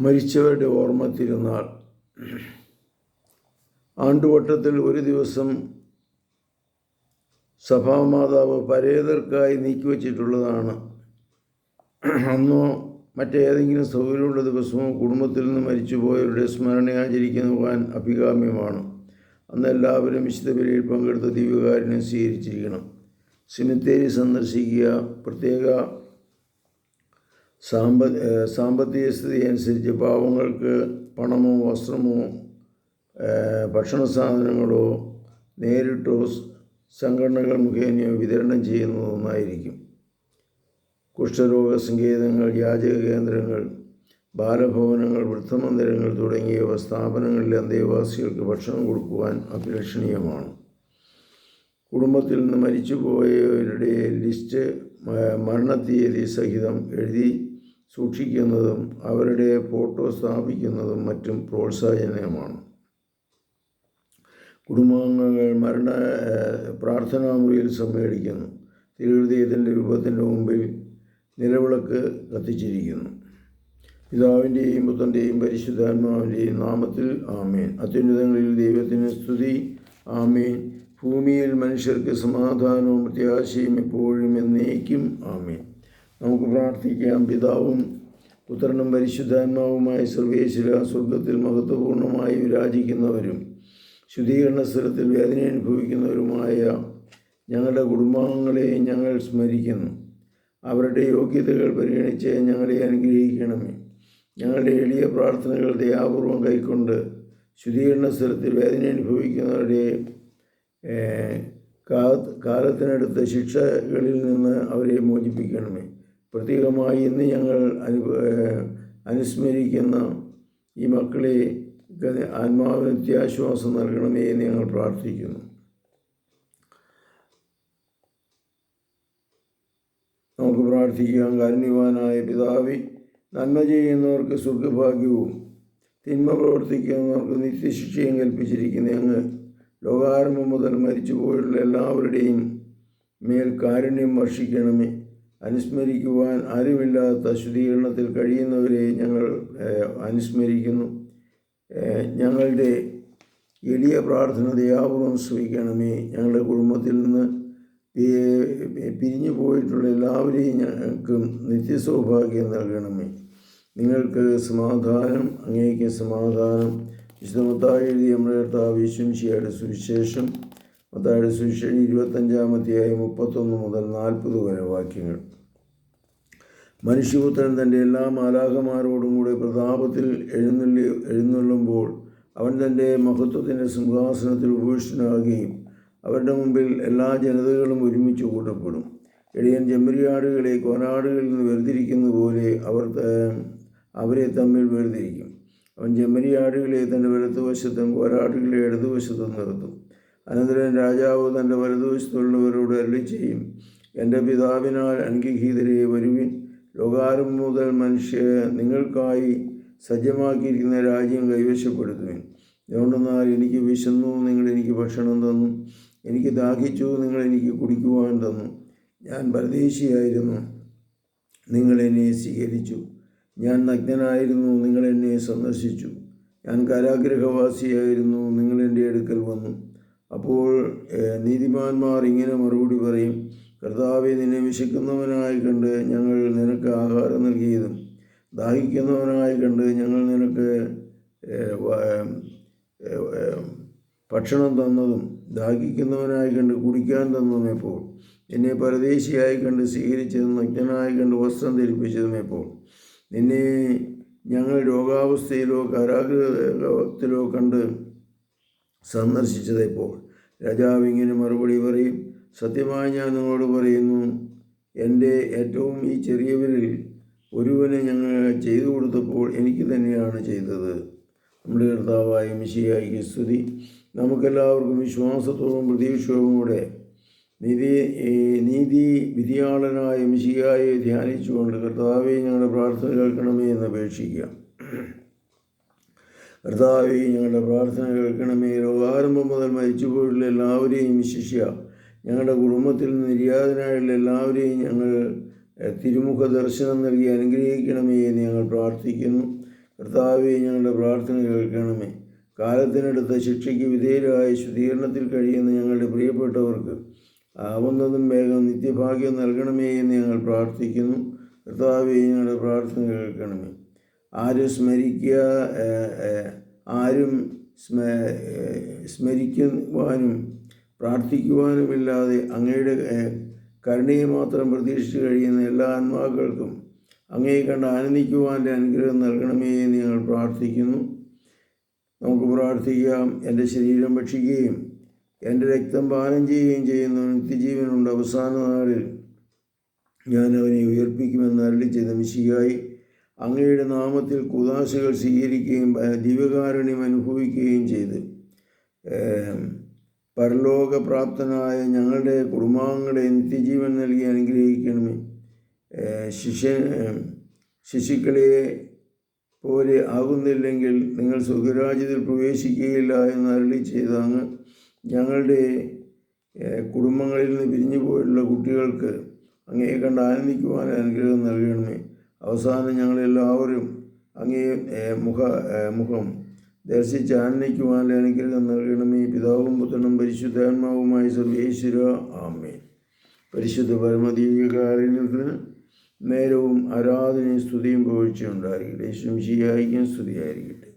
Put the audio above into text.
മരിച്ചവരുടെ ഓർമ്മ തിരുനാൾ ആണ്ടുവട്ടത്തിൽ ഒരു ദിവസം സഭാമാതാവ് പരേതർക്കായി നീക്കിവച്ചിട്ടുള്ളതാണ്. അന്നോ മറ്റേതെങ്കിലും സൗകര്യമുള്ള ദിവസമോ കുടുംബത്തിൽ നിന്ന് മരിച്ചുപോയവരുടെ സ്മരണ ആചരിക്കുവാൻ അഭികാമ്യമാണ്. അന്ന് എല്ലാവരും വിശുദ്ധ ബലിയിൽ പങ്കെടുത്ത ദിവ്യകാരനെ സ്വീകരിച്ചിരിക്കണം. സിമിത്തേരി സന്ദർശിക്കുക പ്രത്യേക സാമ്പ സാമ്പത്തിക സ്ഥിതി അനുസരിച്ച് പാവങ്ങൾക്ക് പണമോ വസ്ത്രമോ ഭക്ഷണ സാധനങ്ങളോ നേരിട്ടോ സംഘടനകൾ മുഖേനയോ വിതരണം ചെയ്യുന്നത് ഒന്നായിരിക്കും കുഷ്ഠരോഗ സങ്കേതങ്ങൾ യാചക കേന്ദ്രങ്ങൾ ബാലഭവനങ്ങൾ വൃദ്ധമന്ദിരങ്ങൾ തുടങ്ങിയവ സ്ഥാപനങ്ങളിലെ അന്തേവാസികൾക്ക് ഭക്ഷണം കൊടുക്കുവാൻ അഭിലഷണീയമാണ്. കുടുംബത്തിൽ നിന്ന് മരിച്ചുപോയവരുടെ ലിസ്റ്റ് മരണ മരണത്തീയതി സഹിതം എഴുതി സൂക്ഷിക്കുന്നതും അവരുടെ ഫോട്ടോ സ്ഥാപിക്കുന്നതും മറ്റും പ്രോത്സാഹനമാണ് കുടുംബാംഗങ്ങൾ മരണ പ്രാർത്ഥനാ മുറിയിൽ സമ്മേളിക്കുന്നു. തിരുഹൃദയത്തിന്റെ രൂപത്തിന്റെ മുമ്പിൽ നിലവിളക്ക് കത്തിച്ചിരിക്കുന്നു. പിതാവിന്റെയും പുത്രന്റെയും പരിശുദ്ധാത്മാവിന്റെയും നാമത്തിൽ ആമേൻ. അത്യുന്നതങ്ങളിൽ ദൈവത്തിന് സ്തുതി. ആമേൻ. ഭൂമിയിൽ മനുഷ്യർക്ക് സമാധാനവും പ്രത്യാശയും എപ്പോഴും എന്നേക്കും ആമേൻ. നമുക്ക് പ്രാർത്ഥിക്കാം. പിതാവും പുത്രനും പരിശുദ്ധാത്മാവുമായ സർവേശ്വര സ്വർഗത്തിൽ മഹത്വപൂർണമായി വിരാജിക്കുന്നവരും ശുദ്ധീകരണ സ്ഥലത്തിൽ വേദന അനുഭവിക്കുന്നവരുമായ ഞങ്ങളുടെ കുടുംബാംഗങ്ങളെ ഞങ്ങൾ സ്മരിക്കുന്നു. അവരുടെ യോഗ്യതകൾ പരിഗണിച്ച് ഞങ്ങളെ അനുഗ്രഹിക്കണമേ. ഞങ്ങളുടെ എളിയ പ്രാർത്ഥനകൾ ദയാപൂർവം കൈക്കൊണ്ട് ശുദ്ധീകരണ സ്ഥലത്തിൽ വേദന അനുഭവിക്കുന്നവരുടെ കാലത്തിനടുത്ത ശിക്ഷകളിൽ നിന്ന് അവരെ മോചിപ്പിക്കണമേ. പ്രത്യേകമായി ഇന്ന് ഞങ്ങൾ അനു അനുസ്മരിക്കുന്ന ഈ മക്കളെ ആത്മാവിന് നിത്യാശ്വാസം നൽകണമേ എന്ന് ഞങ്ങൾ പ്രാർത്ഥിക്കുന്നു. നമുക്ക് പ്രാർത്ഥിക്കാം. കാരുണ്യവാനായ പിതാവി നന്മ ചെയ്യുന്നവർക്ക് സുഖഭാഗ്യവും തിന്മ പ്രവർത്തിക്കുന്നവർക്ക് നിത്യശിക്ഷയും കൽപ്പിച്ചിരിക്കുന്ന അങ്ങ് ലോകാരംഭം മുതൽ മരിച്ചു പോയിട്ടുള്ള എല്ലാവരുടെയും മേൽ കാരുണ്യം വർഷിക്കണമേ. അനുസ്മരിക്കുവാൻ അറിവില്ലാത്ത ശുദ്ധീകരണത്തിൽ കഴിയുന്നവരെ ഞങ്ങൾ അനുസ്മരിക്കുന്നു. ഞങ്ങളുടെ എളിയ പ്രാർത്ഥന ദയാപൂർവം ശ്രമിക്കണമേ ഞങ്ങളുടെ കുടുംബത്തിൽ നിന്ന് പിരിഞ്ഞു പോയിട്ടുള്ള എല്ലാവരെയും ഞങ്ങൾക്കും നിത്യസൗഭാഗ്യം നൽകണമേ. നിങ്ങൾക്ക് സമാധാനം അങ്ങേക്ക് സമാധാനം. വിശുദ്ധമത്തായി എഴുതിയ നമ്മുടെ കർത്താവ് സുവിശേഷം. മത്തായുടെ സുവിശേഷം അധ്യായം മുപ്പത്തൊന്ന് മുതൽ നാൽപ്പത് വരെ വാക്യങ്ങൾ. മനുഷ്യപുത്രൻ തന്റെ എല്ലാ മാലാഖമാരോടും കൂടെ പ്രതാപത്തിൽ എഴുന്നള്ളി എഴുന്നള്ളുമ്പോൾ അവൻ തന്റെ മഹത്വത്തിന്റെ സിംഹാസനത്തിൽ ഉപവിഷ്ടനാകുകയും അവരുടെ മുമ്പിൽ എല്ലാ ജനതകളും ഒരുമിച്ച് കൂട്ടപ്പെടും. എളിയൻ ചെമ്മരിയാടുകളെ കോനാടുകളിൽ നിന്ന് വേർതിരിക്കുന്ന പോലെ അവർ അവരെ തമ്മിൽ വേർതിരിക്കും. അവൻ ചെമ്മരിയാടുകളെ തന്റെ വലത്തുവശത്തും കോരാടുകളെ ഇടതുവശത്തും നിർത്തും. അനന്തരം രാജാവ് തന്റെ വലതുവശത്തുള്ളവരോട് അരളി ചെയ്യും എന്റെ പിതാവിനാൽ അൻകിഹീതരെ വരുവിൻ. ലോകാരം മുതൽ മനുഷ്യ നിങ്ങൾക്കായി സജ്ജമാക്കിയിരിക്കുന്ന രാജ്യം കൈവശപ്പെടുത്തുവിൻ. എന്തുകൊണ്ടെന്നാൽ എനിക്ക് വിശന്നു നിങ്ങൾ എനിക്ക് ഭക്ഷണം തന്നു. എനിക്ക് ദാഹിച്ചു നിങ്ങൾ എനിക്ക് കുടിക്കുവാൻ തന്നു. ഞാൻ പരദേശിയായിരുന്നു നിങ്ങൾ എന്നെ സ്വീകരിച്ചു. ഞാൻ നഗ്നനായിരുന്നു നിങ്ങൾ എന്നെ സന്ദർശിച്ചു. ഞാൻ കാരാഗ്രഹവാസിയായിരുന്നു നിങ്ങൾ എന്റെ അടുക്കൽ വന്നു. അപ്പോൾ നീതിമാന്മാർ ഇങ്ങനെ മറുപടി പറയും കർത്താവെ നിന്നെ വിശക്കുന്നവനായി കണ്ട് ഞങ്ങൾ നിനക്ക് ആഹാരം നൽകിയതും ദാഹിക്കുന്നവനായി കണ്ട് ഞങ്ങൾ നിനക്ക് ഭക്ഷണം തന്നതും ദാഹിക്കുന്നവനായി കണ്ട് കുടിക്കാൻ തന്നതും എപ്പോൾ എന്നെ പരദേശിയായി കണ്ട് സ്വീകരിച്ചതും നഗ്നനായി കണ്ട് വസ്ത്രം ധരിപ്പിച്ചതും എപ്പോൾ നിന്നെ ഞങ്ങൾ രോഗാവസ്ഥയിലോ കാരാഗ്രഹത്തിലോ കണ്ട് സന്ദർശിച്ചതെപ്പോൾ രാജാവ് ഇങ്ങനെ മറുപടി പറയും സത്യമായി ഞാൻ നിങ്ങളോട് പറയുന്നു എന്റെ ഏറ്റവും ഈ ചെറിയവരിൽ ഒരുവനെ ഞങ്ങൾ ചെയ്തു കൊടുത്തപ്പോൾ എനിക്ക് തന്നെയാണ് ചെയ്തത്. നമ്മുടെ കർത്താവായ മിശിയായി സ്തുതി. നമുക്കെല്ലാവർക്കും വിശ്വാസത്തോടും പ്രതീക്ഷയോടും കൂടെ നീതി നീതി വിധിയാളനായ മിശിയായെ ധ്യാനിച്ചുകൊണ്ട് കർത്താവെ ഞങ്ങളുടെ പ്രാർത്ഥന കേൾക്കണമേ എന്ന് അപേക്ഷിക്കാം. കർത്താവെ ഞങ്ങളുടെ പ്രാർത്ഥന കേൾക്കണമേ. രോഗാരംഭം മുതൽ മരിച്ചുപോയിട്ടുള്ള എല്ലാവരെയും വിശിഷ്യ ഞങ്ങളുടെ കുടുംബത്തിൽ നിര്യാതനായുള്ള എല്ലാവരെയും ഞങ്ങൾ തിരുമുഖ ദർശനം നൽകി അനുഗ്രഹിക്കണമേ എന്ന് ഞങ്ങൾ പ്രാർത്ഥിക്കുന്നു. കർത്താവെ ഞങ്ങളുടെ പ്രാർത്ഥന കേൾക്കണമേ. കാലത്തിനടുത്ത ശിക്ഷയ്ക്ക് വിധേയരായ ശുദ്ധീകരണത്തിൽ കഴിയുന്ന ഞങ്ങളുടെ പ്രിയപ്പെട്ടവർക്ക് ആവുന്നതും വേഗം നിത്യഭാഗ്യം നൽകണമേ എന്ന് ഞങ്ങൾ പ്രാർത്ഥിക്കുന്നു. കർത്താവെ ഞങ്ങളുടെ പ്രാർത്ഥന കേൾക്കണമേ. ആരും സ്മരിക്കുക ആരും സ്മരിക്കുവാനും പ്രാർത്ഥിക്കുവാനുമില്ലാതെ അങ്ങയുടെ കരുണയെ മാത്രം പ്രതീക്ഷിച്ച് കഴിയുന്ന എല്ലാ ആത്മാക്കൾക്കും അങ്ങയെ കണ്ട് ആനന്ദിക്കുവാന്റെ അനുഗ്രഹം നൽകണമേ എന്ന് ഞങ്ങൾ പ്രാർത്ഥിക്കുന്നു. നമുക്ക് പ്രാർത്ഥിക്കാം. എന്റെ ശരീരം ഭക്ഷിക്കുകയും എന്റെ രക്തം പാനം ചെയ്യുകയും ചെയ്യുന്ന നിത്യജീവനുണ്ട്. അവസാന നാളിൽ ഞാൻ അവനെ ഉയർപ്പിക്കുമെന്ന് അരളി ചെയ്ത മിശികായി അങ്ങയുടെ നാമത്തിൽ കുദാശകൾ സ്വീകരിക്കുകയും ദിവ്യകാരുണ്യം അനുഭവിക്കുകയും ചെയ്ത്. പരലോകപ്രാപ്തനായ ഞങ്ങളുടെ കുടുംബാംഗങ്ങളെ നിത്യജീവൻ നൽകി അനുഗ്രഹിക്കണമേ. ശിശ ശിശുക്കളെ പോലെ ആകുന്നില്ലെങ്കിൽ നിങ്ങൾ സുഖരാജ്യത്തിൽ പ്രവേശിക്കുകയില്ല എന്ന് അരളി ചെയ്ത അങ്ങ് ഞങ്ങളുടെ കുടുംബങ്ങളിൽ നിന്ന് പിരിഞ്ഞു പോയിട്ടുള്ള കുട്ടികൾക്ക് അങ്ങേ കണ്ട് ആനന്ദിക്കുവാൻ അനുഗ്രഹം നൽകണമേ. അവസാനം ഞങ്ങളെല്ലാവരും അങ്ങേ മുഖ മുഖം ദർശിച്ച് ആനന്ദിക്കുവാൻ അനുഗ്രഹം നൽകണമേ. പിതാവും പുത്രനും പരിശുദ്ധാത്മാവുമായി സർവേശ്വര ആമേ പരിശുദ്ധ പരമദീകാരണത്തിന് നേരവും ആരാധനയും സ്തുതിയും പുകഴ്ചയുണ്ടായിരിക്കട്ടെ ശംശിയായിരിക്കും സ്തുതിയായിരിക്കട്ടെ.